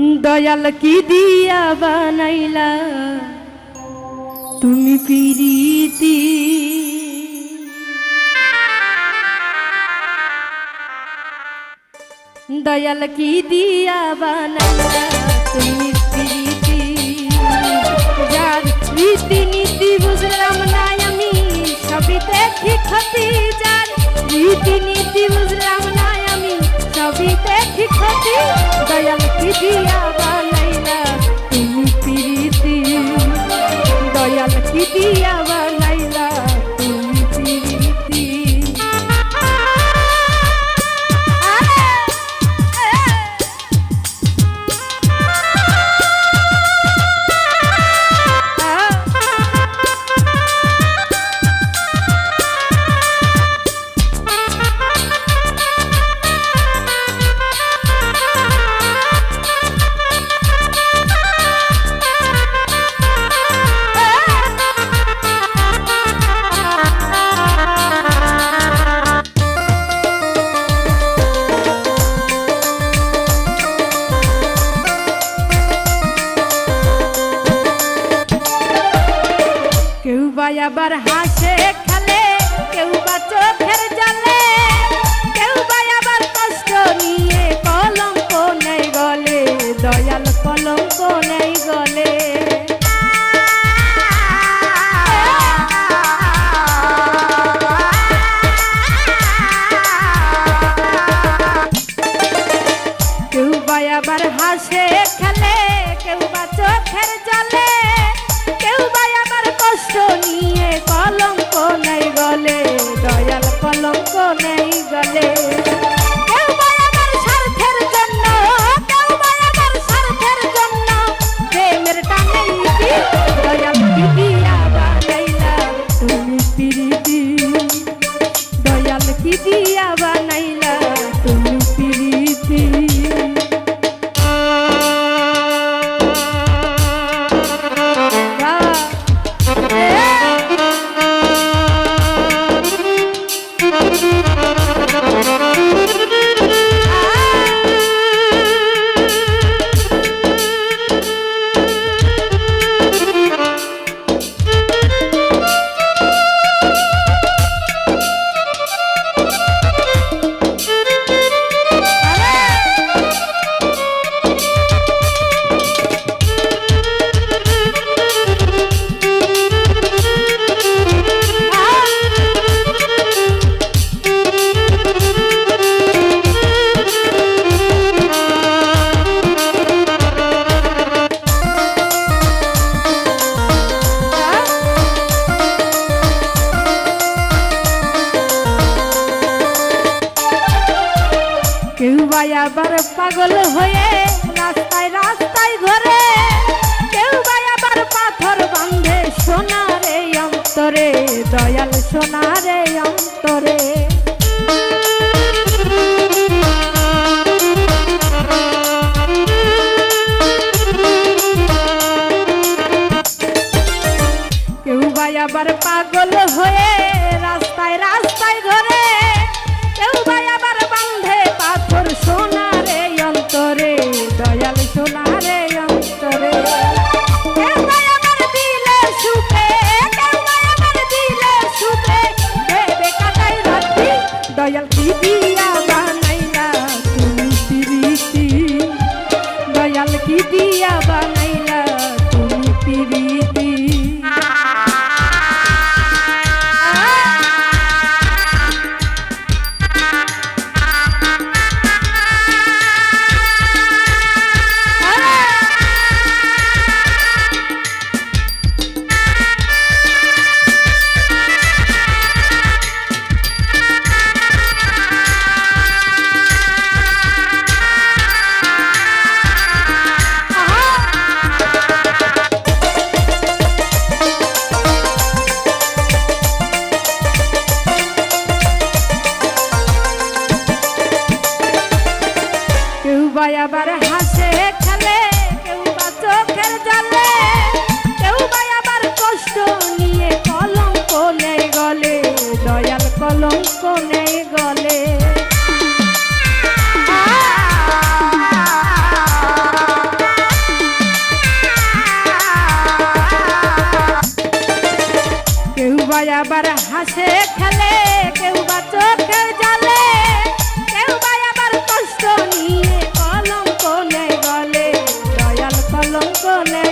দয়াল কি দিয়া বানাইলা? তুমি পিরিতি। দয়াল কি দিয়া বানাইলা? তুমি পিরিতি। যার রীতি নীতি বুঝলাম না আমি, সবই দেখি ক্ষতি। যার রীতি নীতি বুঝলাম না আমি, সবই দেখি ক্ষতি। দিয়া দয়াল কি দিয়া আবার হাসে খেলে, কেউ বা চোখের জলে, কেউ বা আবার কষ্ট নিয়ে কলঙ্ক নেই গলে, দয়াল কলঙ্ক নেই গলে। কেউ বা আবার হাসে খেলে, কেউ বা চোখের জলে কষ্ট নিয়ে কলঙ্ক নেই গলে দয়াল কলঙ্ক নেই গলে। কেউ বা আবার পাগল হয়ে রাস্তায় রাস্তায় ঘরে। কেউ বা আবার পাথর বান্ধে সোনারে অন্তরে, দয়াল সোনারে। দয়াল সবাই আবার হাসে খেলে, কেউ বা চোখের জালে, কেউ বা আবার কষ্ট নিয়ে কলঙ্ক নেই গলে, দয়াল কলঙ্ক নেই গলে। কেউ বা আবার হাসে খেলে Well, now.